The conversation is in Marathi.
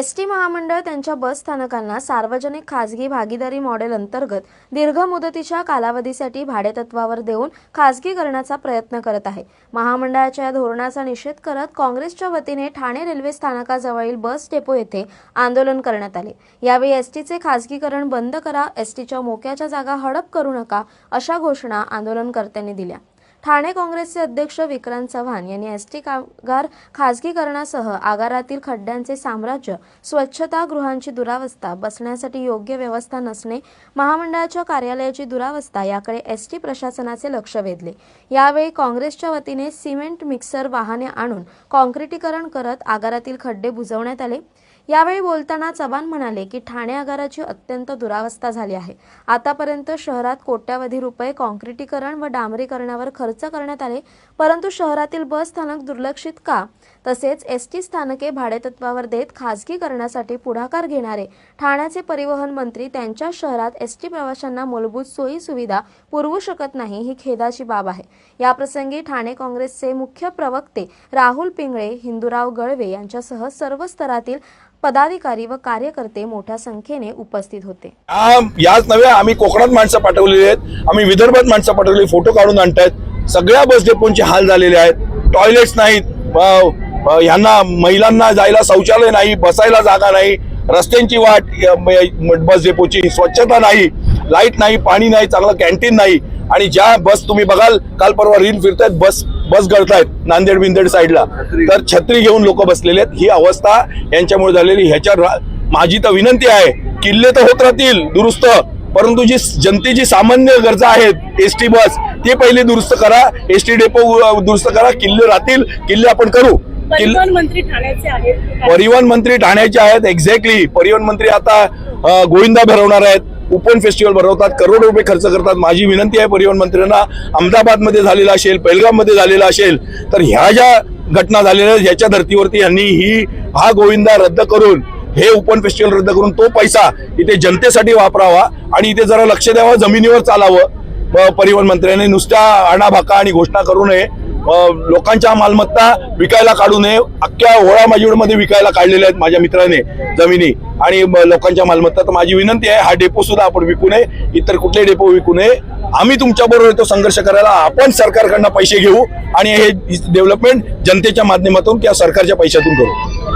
एस टी महामंडळ त्यांच्या बस स्थानकांना सार्वजनिक खासगी भागीदारी मॉडेल अंतर्गत दीर्घ मुदतीच्या कालावधीसाठी भाडेतत्वावर देऊन खासगीकरणाचा प्रयत्न करत आहे. महामंडळाच्या या धोरणाचा निषेध करत काँग्रेसच्या वतीने ठाणे रेल्वे स्थानकाजवळील बस डेपो येथे आंदोलन करण्यात आले. यावेळी एसटीचे खासगीकरण बंद करा एसटीच्या मोक्याच्या जागा हडप करू नका अशा घोषणा आंदोलनकर्त्यांनी दिल्या. ठाणे काँग्रेसचे अध्यक्ष विक्रांत चव्हाण यांनी एस टी कामगार खासगीकरणासह आगारातील खड्ड्यांचे साम्राज्य स्वच्छता गृहांची दुरावस्था बसण्यासाठी योग्य व्यवस्था नसणे महामंडळाच्या कार्यालयाची दुरावस्था याकडे एस टी प्रशासनाचे लक्ष वेधले. यावेळी काँग्रेसच्या वतीने सिमेंट मिक्सर वाहने आणून कॉन्क्रिटीकरण करत आगारातील खड्डे बुजवण्यात आले. यावेळी बोलताना चव्हाण म्हणाले की ठाणे आगाराची अत्यंत दुरावस्था झाली आहे. आतापर्यंत शहरात कोट्यावधी रुपये कॉन्क्रिटीकरण व डांबरीकरणावर खर्च करण्यात आले परंतु शहरातील बस स्थानक दुर्लक्षित का? तसेच एस टी स्थानके भाडेतत्वावर देत खासगीकरणासाठी पुढाकार घेणारे ठाण्याचे परिवहन मंत्री त्यांच्या शहरात एस टी प्रवाशांना मूलभूत सोयी सुविधा पुरवू शकत नाही ही खेदाची बाब आहे. याप्रसंगी ठाणे काँग्रेसचे मुख्य प्रवक्ते राहुल पिंगळे हिंदूराव गळवे यांच्यासह सर्व स्तरातील पदाधिकारी व कार्यकर्ते मोठ्या संख्येने उपस्थित होते. याच नव्हे आम्ही कोकणात माणसं पाठवलेली आहेत. आम्ही विदर्भात माणसं पाठवलेली फोटो काढून आणतायत. सगळ्या बस डेपोंचे हाल झालेले आहेत. टॉयलेट्स नाहीत. ह्यांना महिलांना जायला शौचालय नाही बसायला जागा नाही. रस्त्यांची वाट बस डेपोची स्वच्छता नाही. लाइट नाही पाणी नाही चांगलं कॅन्टीन नाही. आणि ज्या बस तुम्ही बघाल काल परवा रील फिरतायत बस बस गळतायत नांदेड बिंदेड साईडला तर छत्री घेऊन लोक बसलेले आहेत. ही अवस्था यांच्यामुळे झालेली. ह्याच्यावर रा- माझी तर विनंती आहे किल्ले तर होत राहतील दुरुस्त. परंतु जी जनतेची सामान्य गरजा आहेत एस टी बस ते पहिले दुरुस्त करा एस टी डेपो दुरुस्त करा किल्ले राहतील किल्ले आपण करू. किल्ले परिवहन मंत्री ठाण्याचे आहेत. परिवहन मंत्री ठाण्याचे आहेत एक्झॅक्टली परिवहन मंत्री आता गोविंदा भरवणार आहेत. ओपन फेस्टिवल भरवतात करोड रुपये खर्च करतात. माझी विनंती आहे परिवहन मंत्र्यांना अहमदाबादमध्ये झालेला असेल पैलगावमध्ये झालेला असेल तर ह्या ज्या घटना झालेल्या ह्याच्या धर्तीवरती यांनी ही हा गोविंदा रद्द करून हे ओपन फेस्टिवल रद्द करून तो पैसा इथे जनतेसाठी वापरावा आणि इथे जरा लक्ष द्यावं जमिनीवर चालावं. परिवहन मंत्र्यांनी नुसत्या आणाभाका आणि घोषणा करू नये. लोकांच्या मालमत्ता विकायला काढू नये. अख्ख्या होळा मध्ये विकायला काढलेल्या आहेत माझ्या मित्राने जमिनी. आणि लोकांच्या मालमत्ता तर माझी विनंती आहे. हा डेपो सुद्धा आपण विकू नये. इतर कुठले डेपो विकू नये. आम्ही तुमच्या बरोबर येतो संघर्ष करायला. आपण सरकारकडनं पैसे घेऊ आणि हे डेव्हलपमेंट जनतेच्या माध्यमातून किंवा सरकारच्या पैशातून करू.